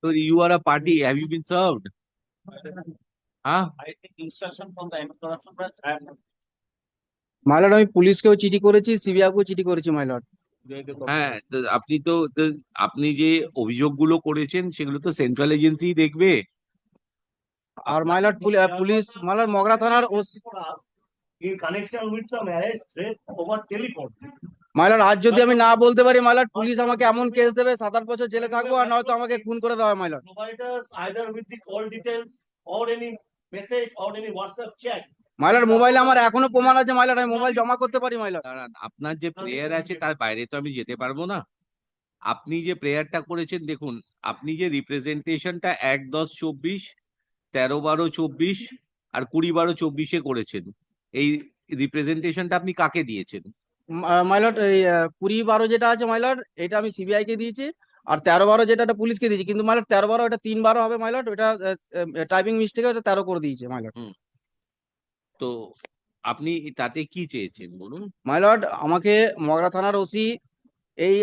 So you are a party. Have you been served? Huh? I take instruction from the anti-corruption branch and মাইলট আমি পুলিশকেও চিঠি করেছি সিবিআইকেও চিঠি করেছি মাইলট হ্যাঁ তো আপনি তো তো আপনি যে অভিযোগগুলো করেছেন সেগুলো তো সেন্ট্রাল এজেন্সি দেখবে আর মাইলট পুলিশ মাইলট মগরা থানার OC in connection with some arrest threat over telephone. My lord আজ যদি আমি না বলতে পারি মাইলট পুলিশ আমাকে এমন কেস দেবে সাত আট বছর জেলে থাকব আর নয়তো আমাকে খুন করে দেওয়া হয় chat. মাইলট মোবাইলে আমার এখনও প্রমাণ আছে মাইলার আমি মোবাইল জমা করতে পারি মাইলার। দাঁড়ান আপনার যে প্রেয়ার আছে তার বাইরে তো আমি যেতে পারব না। আপনি যে প্রেয়ারটা করেছেন দেখুন আপনি যে রিপ্রেজেন্টেশনটা এক দশ চব্বিশ তেরো বারো চব্বিশ আর কুড়ি বারো চব্বিশে করেছেন এই রিপ্রেজেন্টেশনটা আপনি কাকে দিয়েছেন? মাইলট এই কুড়ি বারো যেটা আছে মাইলট এটা আমি সিবিআই কে দিয়েছি। আর তেরো বারো যেটা এটা পুলিশকে দিয়েছি। কিন্তু মাইলট তেরো বারো এটা তিন বারো হবে মাইলট ওটা টাইপিং মিস্টেকে ওটা তেরো করে দিয়েছে মাইলট তো আপনি তাতে কি চেয়েছেন বলুন? মাইলট আমাকে মগরা থানার ওসি এই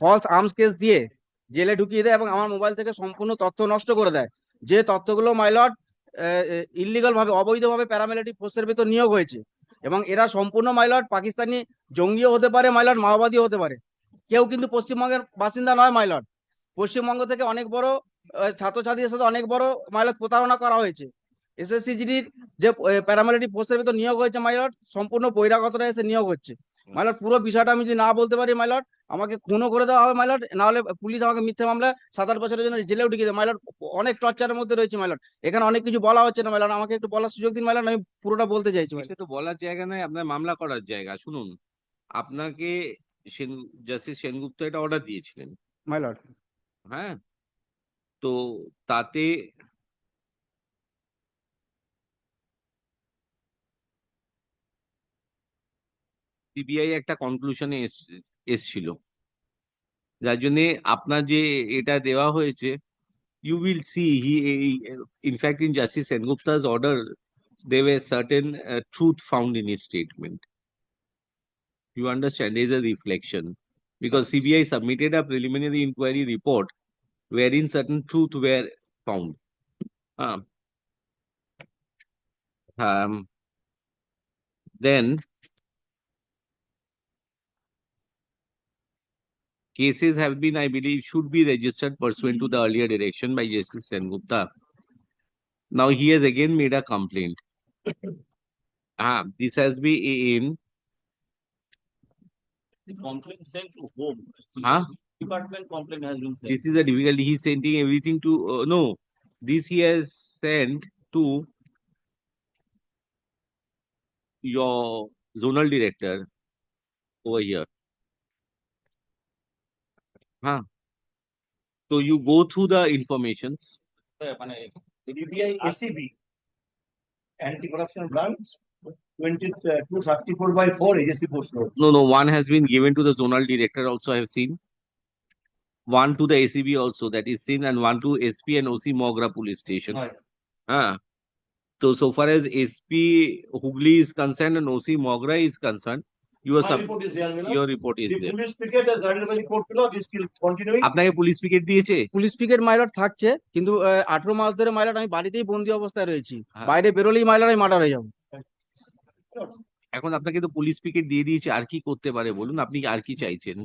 ফলস আর্মস কেস দিয়ে জেলে ঢুকিয়ে দেয় এবং আমার মোবাইল থেকে সম্পূর্ণ তথ্য নষ্ট করে দেয়। যে তথ্যগুলো মাইলট ইলিগাল ভাবে অবৈধভাবে প্যারামিলিটারি ফোর্সের ভেতর নিয়োগ হয়েছে। এবং এরা সম্পূর্ণ মাইলট পাকিস্তানি জঙ্গিও হতে পারে মাইলট মাওবাদী হতে পারে। কেউ কিন্তু পশ্চিমবঙ্গের বাসিন্দা নয় মাইলট পশ্চিমবঙ্গ থেকে অনেক বড় ছাত্রছাত্রীদের সাথে অনেক বড় মাইলট প্রতারণা করা হয়েছে। এসএসসি জিডির যে প্যারামিলিটারি ফোর্সের ভিতর নিয়োগ হয়েছে মাইলট সম্পূর্ণ বহিরাগতরা এসে নিয়োগ হচ্ছে। মাইলট পুরো বিষয়টা আমি যদি না বলতে পারি মাইলট আমাকে খুনও করে দেওয়া হবে মাইলট। না হলে পুলিশ আমাকে মিথ্যে মামলা সাত আট বছরের জন্য জেলেও ঢুকিয়ে দেয় মাইলট অনেক টর্চারের মধ্যে রয়েছে মাইলট। এখানে অনেক কিছু বলা হচ্ছে না মাইলট। আমাকে একটু বলার সুযোগ দিন মাইলট আমি পুরোটা বলতে চাইছি তো বলার জায়গা নয় আপনার মামলা করার জায়গা। শুনুন আপনাকে সেন জাস্টিস সেনগুপ্ত এটা অর্ডার দিয়েছিলেন। মাইলট। হ্যাঁ? তো তাতে সিবিআই একটা কনক্লুশনে এসছিল যার জন্য আপনার যে এটা দেওয়া হয়েছে you will see he in fact in justice sengupta's order there were certain uh, truth found in his statement you understand there's a reflection because cbi submitted a preliminary inquiry report wherein certain truth were found um, um, then cases have been, I believe, should be registered pursuant to the earlier direction by Justice Sengupta. Now he has again made a complaint. Ah, this has been in, the complaint sent to whom? Huh? Department complaint has been sent. this is a difficulty, he's sending everything to, uh, no, this he has sent to your zonal director over here. Huh? So you go through the informations. মানে CBI ACB, Anti-Corruption Branch, twenty, uh, two thirty-four by four agency post road. No, no, one has been given to the zonal director also I have seen. One to the ACB also that is seen and one to SP and OC Mogra police station. Right. Ah. So, so far as SP Hooghly is concerned and OC Mogra is concerned, your sub, report is there, your report is The there. police picket has granted by the court below, is still continuing. আপনাকে police picket দিয়েছে? Police picket মাইলট থাকছে কিন্তু আঠারো মাস ধরে my lord আমি বাড়িতেই বন্দি অবস্থায় রয়েছি। হ্যাঁ। বাইরে বেরোলেই মাইলট আমি মার্ডার হয়ে যাব। এখন আপনাকে তো পুলিশ পিকেট দিয়ে দিয়েছে আর কি করতে পারে বলুন? আপনি আর কি চাইছেন?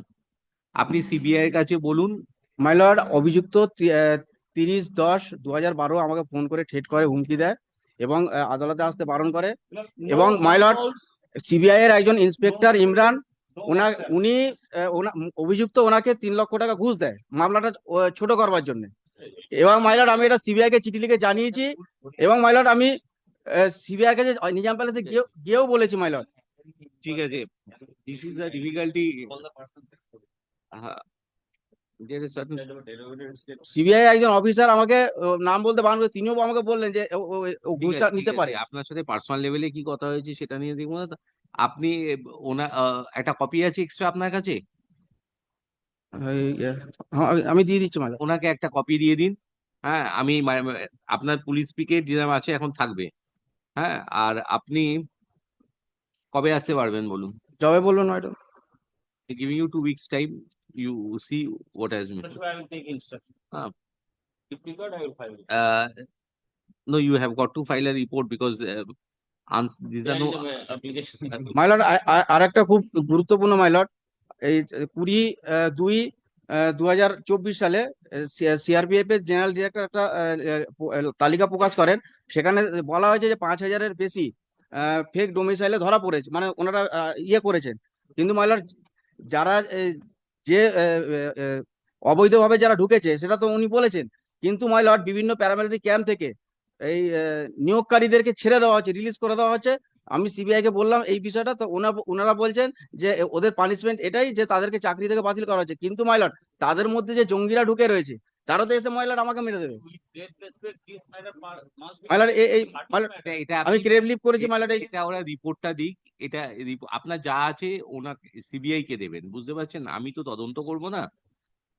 আপনি সিবিআই এর কাছে বলুন। মাইলট অভিযুক্ত আহ, তিরিশ দশ দু হাজার বারো আমাকে ফোন করে ঠেট করে হুমকি দেয় এবং আহ, আদালতে আসতে বারণ করে এবং calls, সিবিআই এর একজন ইন্সপেক্টর ইমরান ওনা উনি অভিযুক্ত ওনাকে তিন লক্ষ টাকা ঘুষ দেয় মামলাটা ছোট করবার জন্য। এবং মাইলট আমি এটা সিবিআই কে চিঠি লিখে জানিয়েছি এবং মাইলট আমি সিবিআই কাছে নিজাম প্যালেসে গিয়েও গিয়েও বলেছি মাইলট ঠিক আছে। This is the difficulty CBI একজন অফিসার আমাকে নাম বলতে বারণ করে তিনিও আমাকে বললেন যে ও- ঘুষটা নিতে পারে। আপনার সাথে পার্সোনাল লেভেলে কি কথা হয়েছে সেটা নিয়ে দেখব না আপনি ওনা একটা কপি আছে এক্সট্রা আপনার কাছে? হ্যাঁ, আমি দিয়ে দিচ্ছি মাইলট ওনাকে একটা কপি দিয়ে দিন। হ্যাঁ আমি আপনার পুলিশ পিকেট যেরকম আছে এখন থাকবে। হ্যাঁ আর আপনি কবে আসতে পারবেন বলুন? জবে বলবেন madam giving you two weeks time You see what has been. That's why I will take instruction. Ah. If required, I will file it. Uh, no, you have got to file a report because uh, ans- these are no. a application. My lord আর একটা খুব গুরুত্বপূর্ণ my lord এই কুড়ি আহ, দুই দু হাজার চব্বিশ সালে সিআরপিএফ এর জেনারেল ডিরেক্টর একটা আহ, আহ, তালিকা প্রকাশ করেন সেখানে বলা হয়েছে যে পাঁচ হাজারের বেশি ফেক ডোমিসাইলে ধরা পড়েছে মানে ওনারা আহ, ইয়ে করেছেন কিন্তু মাইলট যারা আহ, যে অবৈধভাবে যারা ঢুকেছে, সেটা তো উনি বলেছেন। কিন্তু মাই লর্ড বিভিন্ন প্যারামিলিটারি ক্যাম্প থেকে এই নিয়োগকারীদেরকে ছেড়ে দেওয়া হচ্ছে রিলিজ করে দেওয়া হচ্ছে। আমি সিবিআই কে বললাম এই বিষয়টা, তো ওনা, ওনারা বলছেন যে ওদের পানিশমেন্ট এটাই যে, তাদেরকে চাকরি থেকে বাতিল করা হচ্ছে। কিন্তু মাই মাইলট তাদের মধ্যে যে জঙ্গিরা ঢুকে রয়েছে তারা তো এসে মহিলার আমাকে মেরে দেবে। এই আমি আপনি- ক্রেভ লিভ করেছি এই এটা ওরা রিপোর্টটা দিক। এটা আপনার যা আছে ওনাকে সিবিআই কে দেবেন বুঝতে পারছেন? আমি তো তদন্ত করব না।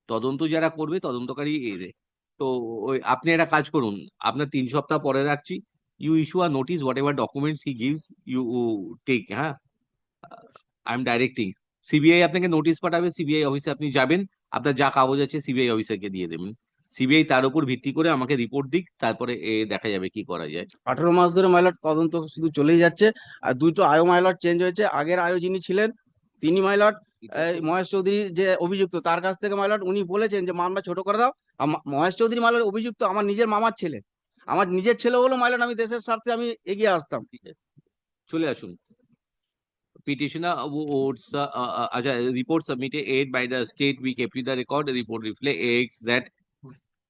তদন্ত যারা করবে তদন্তকারী তো ওই আপনি একটা কাজ করুন আপনার তিন সপ্তাহ পরে রাখছি। You issue a notice whatever documents he gives you take হ্যাঁ? আই এম ডাইরেক্টিং সিবিআই আপনাকে নোটিশ পাঠাবে সিবিআই অফিসে আপনি যাবেন। আপনার যা কাগজ আছে সিবিআই অফিসারকে দিয়ে দেবেন। সিবিআই তার উপর ভিত্তি করে আমাকে রিপোর্ট দিক তারপরে এ দেখা যাবে কি করা যায়। আঠারো মাস ধরে মাইলট তদন্ত শুধু চলেই যাচ্ছে। আর দুটো আয়ো মাইলট চেঞ্জ হয়েছে। আগের আয়ো যিনি ছিলেন তিনি মাইলট মহেশ চৌধুরী যে অভিযুক্ত তার কাছ থেকে মাইলট উনি বলেছেন যে মামলা ছোট করে দাও। মহেশ চৌধুরী মাইলট অভিযুক্ত আমার নিজের মামার ছেলে। আমার নিজের ছেলে হলো মাইলট আমি দেশের স্বার্থে আমি এগিয়ে আসতাম। চলে আসুন। petitioner votes uh, uh, uh, আচ্ছা, report submitted aid by the state we kept the record the report reflects that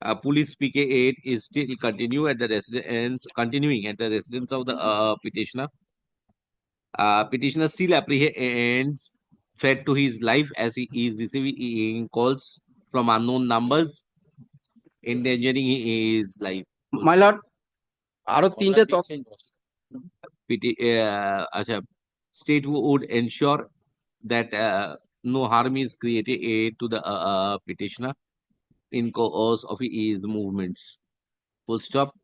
uh, police PK8 is still continue at the residence continuing at the residence of the uh, petitioner uh, petitioner still apprehends threat to his life as he is receiving calls from unknown numbers endangering his life my lord আরো তিনটে Already তথ্য change was. peti- uh, acha, state would ensure that uh, no harm is created uh, to the uh, uh, petitioner in course of his movements. Full stop.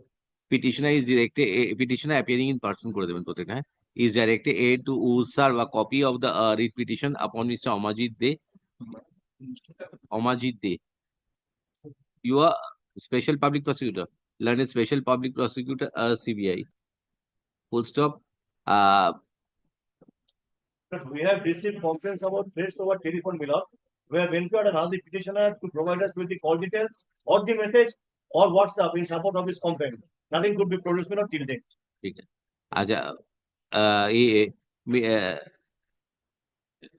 Petitioner is directed, uh, petitioner appearing in person করে দেবেন প্রত্যেকটা, হ্যাঁ? is directed uh, to serve a copy of the uh, writ petition upon Mr. Amajit De. Amajit De. You are special public prosecutor, learned special public prosecutor, uh, CBI. Full stop. Uh, But we have received complaints about threats over telephone below. We have inquired and asked the petitioner to provide us with the call details or the message or WhatsApp in support of his complaint. Nothing could be produced me not till date ठीक है अच्छा uh, ये uh,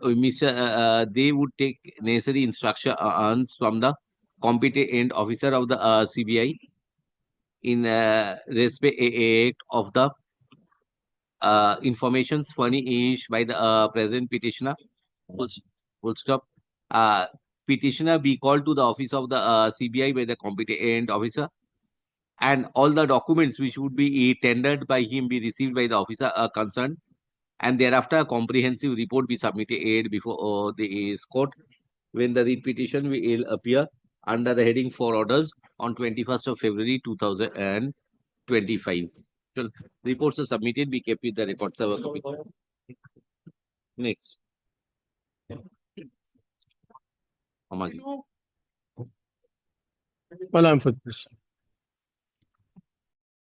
Mr. Uh, they would take necessary instructions from the competent officer of the uh, CBI in uh, respect act of uh, informations furnished by the uh, present petitioner. Full full stop. Uh, petitioner be called to the office of the uh, CBI by the competent officer and all the documents which would be eh, tendered by him be received by the officer uh, concerned and thereafter a comprehensive report be submitted before uh, the eh, court when the writ petition will appear under the heading for orders on 21st of February 2025. Reports are submitted, be kept with the records. Next. Well, I'm for.